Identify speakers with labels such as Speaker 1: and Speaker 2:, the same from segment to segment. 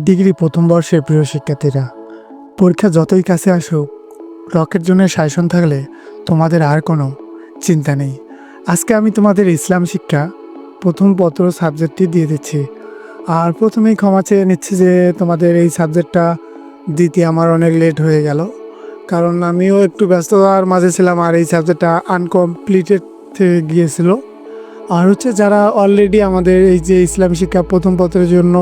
Speaker 1: Degree প্রথম বর্ষের প্রিয় শিক্ষার্থীরা, পরীক্ষা যতই কাছে আসুক, রকেট জোনের শাসন থাকলে তোমাদের আর কোনো চিন্তা নেই। আজকে আমি তোমাদের ইসলাম শিক্ষা প্রথম পত্র সাবজেক্টটি দিয়ে দিচ্ছি। আর প্রথমেই ক্ষমা চেয়ে নিচ্ছি যে তোমাদের এই সাবজেক্টটা দিতে আমার অনেক লেট হয়ে গেল। কারণ আমিও একটু ব্যস্ততার মাঝে ছিলাম আর এই সাবজেক্টটা আনকমপ্লিটেড থেকে গিয়েছিল। আর হচ্ছে যারা অলরেডি আমাদের এই যে ইসলাম শিক্ষা প্রথম পত্রের জন্য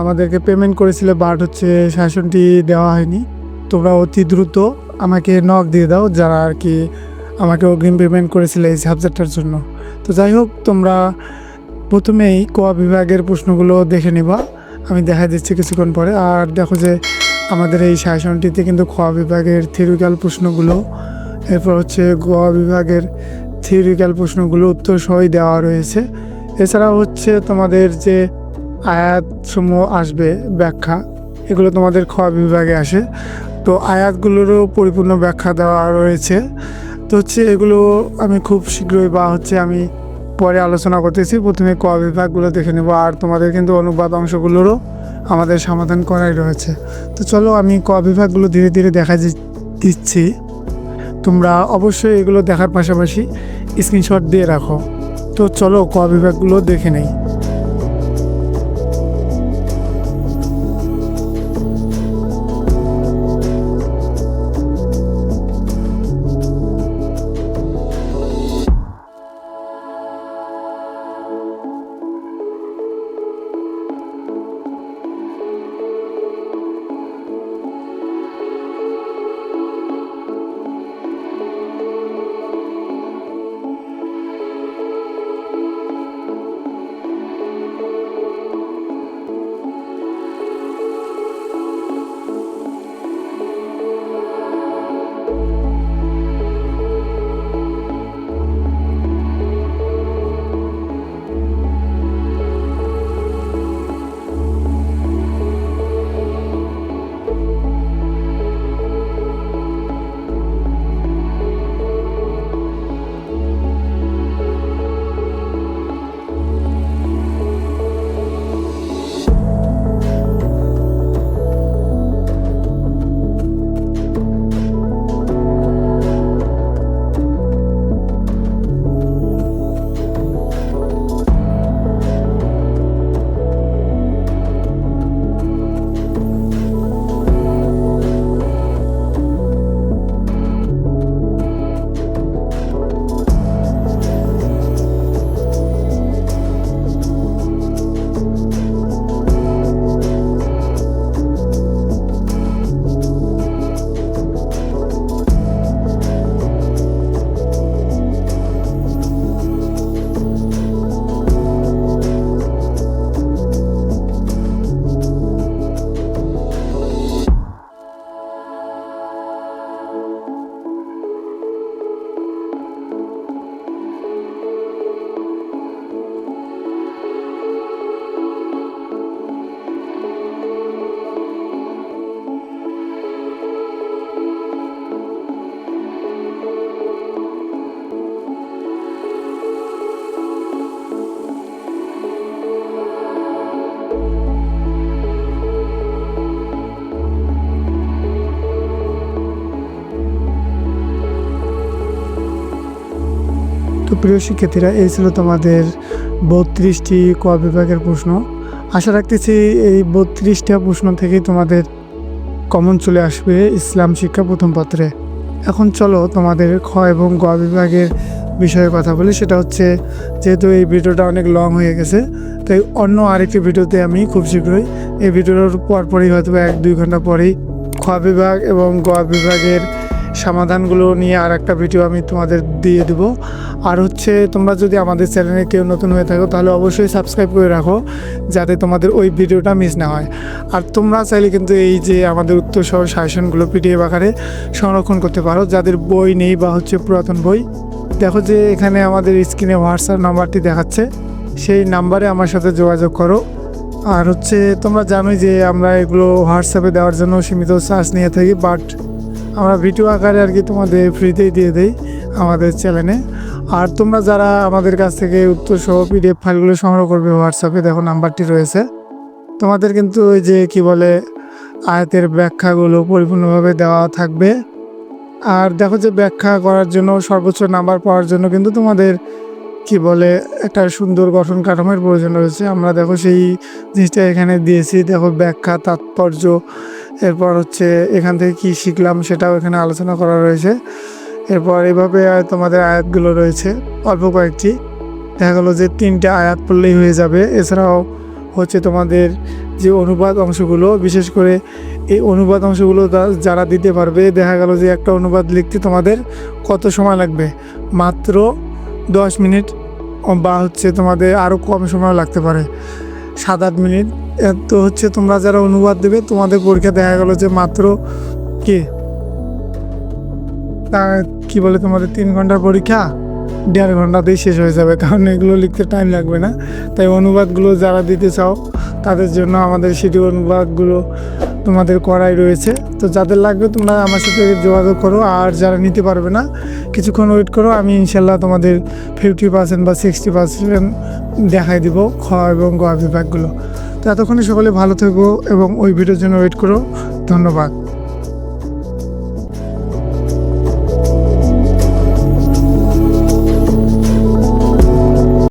Speaker 1: আমাদেরকে পেমেন্ট করেছিল বাট হচ্ছে শাসনটি দেওয়া হয়নি। তোমরা অতি দ্রুত আমাকে নক দিয়ে দাও, যারা আর কি আমাকে অগ্রিম পেমেন্ট করেছিল এই সাবজেক্টটার জন্য। তো যাই হোক, তোমরা প্রথমেই ক বিভাগের প্রশ্নগুলো দেখে নিবা। আমি দেখা দিচ্ছি কিছুক্ষণ পরে। আর দেখো যে আমাদের এই শাসনটিতে কিন্তু খ বিভাগের থিওরিক্যাল প্রশ্নগুলো, এরপর হচ্ছে গ বিভাগের থিওরিক্যাল প্রশ্নগুলো উত্তর সহই দেওয়া রয়েছে। এছাড়াও হচ্ছে তোমাদের যে আয়াতসমূহ আসবে, ব্যাখ্যা। এগুলো তোমাদের খ বিভাগে আসে। তো আয়াতগুলোরও পরিপূর্ণ ব্যাখ্যা দেওয়া রয়েছে। তো হচ্ছে এগুলো আমি খুব শীঘ্রই বা হচ্ছে আমি পরে আলোচনা করতেছি। প্রথমে ক বিভাগগুলো দেখে নেব। আর তোমাদের কিন্তু অনুবাদ অংশগুলোরও আমাদের সমাধান করাই রয়েছে। তো চলো আমি ক বিভাগগুলো ধীরে ধীরে দেখা দিচ্ছি। তোমরা অবশ্যই এগুলো দেখার পাশাপাশি স্ক্রিনশট দিয়ে রাখো। তো চলো ক বিভাগগুলো দেখে নেই। তো প্রিয় শিক্ষার্থীরা, এই ছিল তোমাদের বত্রিশটি ক বিভাগের প্রশ্ন। আশা রাখতেছি এই বত্রিশটা প্রশ্ন থেকেই তোমাদের কমন চলে আসবে ইসলাম শিক্ষা প্রথম পত্রে। এখন চলো তোমাদের খ এবং গ বিভাগের বিষয়ে কথা বলি, সেটা হচ্ছে যেহেতু এই ভিডিওটা অনেক লং হয়ে গেছে, তাই অন্য আরেকটি ভিডিওতে আমি খুব শীঘ্রই এই ভিডিওর পরপরই হয়তো এক দুই ঘণ্টা পরেই খ বিভাগ এবং গ বিভাগের সমাধানগুলো নিয়ে আর একটা ভিডিও আমি তোমাদের দিয়ে দেব। আর হচ্ছে, তোমরা যদি আমাদের চ্যানেলে কেউ নতুন হয়ে থাকো, তাহলে অবশ্যই সাবস্ক্রাইব করে রাখো, যাতে তোমাদের ওই ভিডিওটা মিস না হয়। আর তোমরা চাইলে কিন্তু এই যে আমাদের উত্তর সহ শাসনগুলো পিডিএফ আকারে সংরক্ষণ করতে পারো, যাদের বই নেই বা হচ্ছে পুরাতন বই। দেখো যে এখানে আমাদের স্ক্রিনে হোয়াটসঅ্যাপ নাম্বারটি দেখাচ্ছে, সেই নাম্বারে আমার সাথে যোগাযোগ করো। আর হচ্ছে, তোমরা জানোই যে আমরা এগুলো হোয়াটসঅ্যাপে দেওয়ার জন্য সীমিত চার্জ নিয়ে থাকি বাট আমরা ভিডিও আকারে আর কি তোমাদের ফ্রিতেই দিয়ে দেই আমাদের চ্যানেলে আর তোমরা যারা আমাদের কাছ থেকে উত্তর সহ পিডিএফ ফাইলগুলো সংগ্রহ করবে হোয়াটসঅ্যাপে দেখো নাম্বারটি রয়েছে। তোমাদের কিন্তু ওই যে কি বলে, আয়াতের ব্যাখ্যাগুলো পরিপূর্ণভাবে দেওয়া থাকবে। আর দেখো যে ব্যাখ্যা করার জন্য, সর্বোচ্চ নাম্বার পাওয়ার জন্য কিন্তু তোমাদের কি বলে, একটা সুন্দর গঠন কাঠামোর প্রয়োজন রয়েছে। আমরা দেখো সেই জিনিসটা এখানে দিয়েছি। দেখো ব্যাখ্যা, তাৎপর্য এরপর হচ্ছে এখান থেকে কি শিখলাম সেটাও এখানে আলোচনা করা রয়েছে। এরপর এভাবে তোমাদের আয়াতগুলো রয়েছে, অল্প কয়েকটি। দেখা গেলো যে তিনটে আয়াত পড়লেই হয়ে যাবে। এছাড়াও হচ্ছে তোমাদের যে অনুবাদ অংশগুলো, বিশেষ করে এই অনুবাদ অংশগুলো যারা দিতে পারবে, দেখা গেল যে একটা অনুবাদ লিখতে তোমাদের কত সময় লাগবে? মাত্র দশ মিনিট বা হচ্ছে তোমাদের আরও কম সময় লাগতে পারে। সাত আট মিনিট। তো হচ্ছে তোমরা যারা অনুবাদ দেবে, তোমাদের পরীক্ষা দেখা গেলো যে মাত্র কে? তা কি বলে তোমাদের, তিন ঘণ্টার পরীক্ষা? দেড় ঘন্টাতেই শেষ হয়ে যাবে, কারণ এগুলো লিখতে টাইম লাগবে না। তাই অনুবাদগুলো যারা দিতে চাও, তাদের জন্য আমাদের সেটি অনুবাদগুলো তোমাদের করাই রয়েছে। তো যাদের লাগবে তোমরা আমার সাথে যোগাযোগ করো, আর যারা নিতে পারবে না, কিছুক্ষণ ওয়েট করো, আমি ইনশাল্লাহ তোমাদের ফিফটি পার্সেন্ট বা সিক্সটি পার্সেন্ট দেখাই দিব খ এবং গ বিভাগগুলো তো এতক্ষণে সকলে ভালো থেকো এবং ওই ভিডিওর জন্য ওয়েট করো। ধন্যবাদ।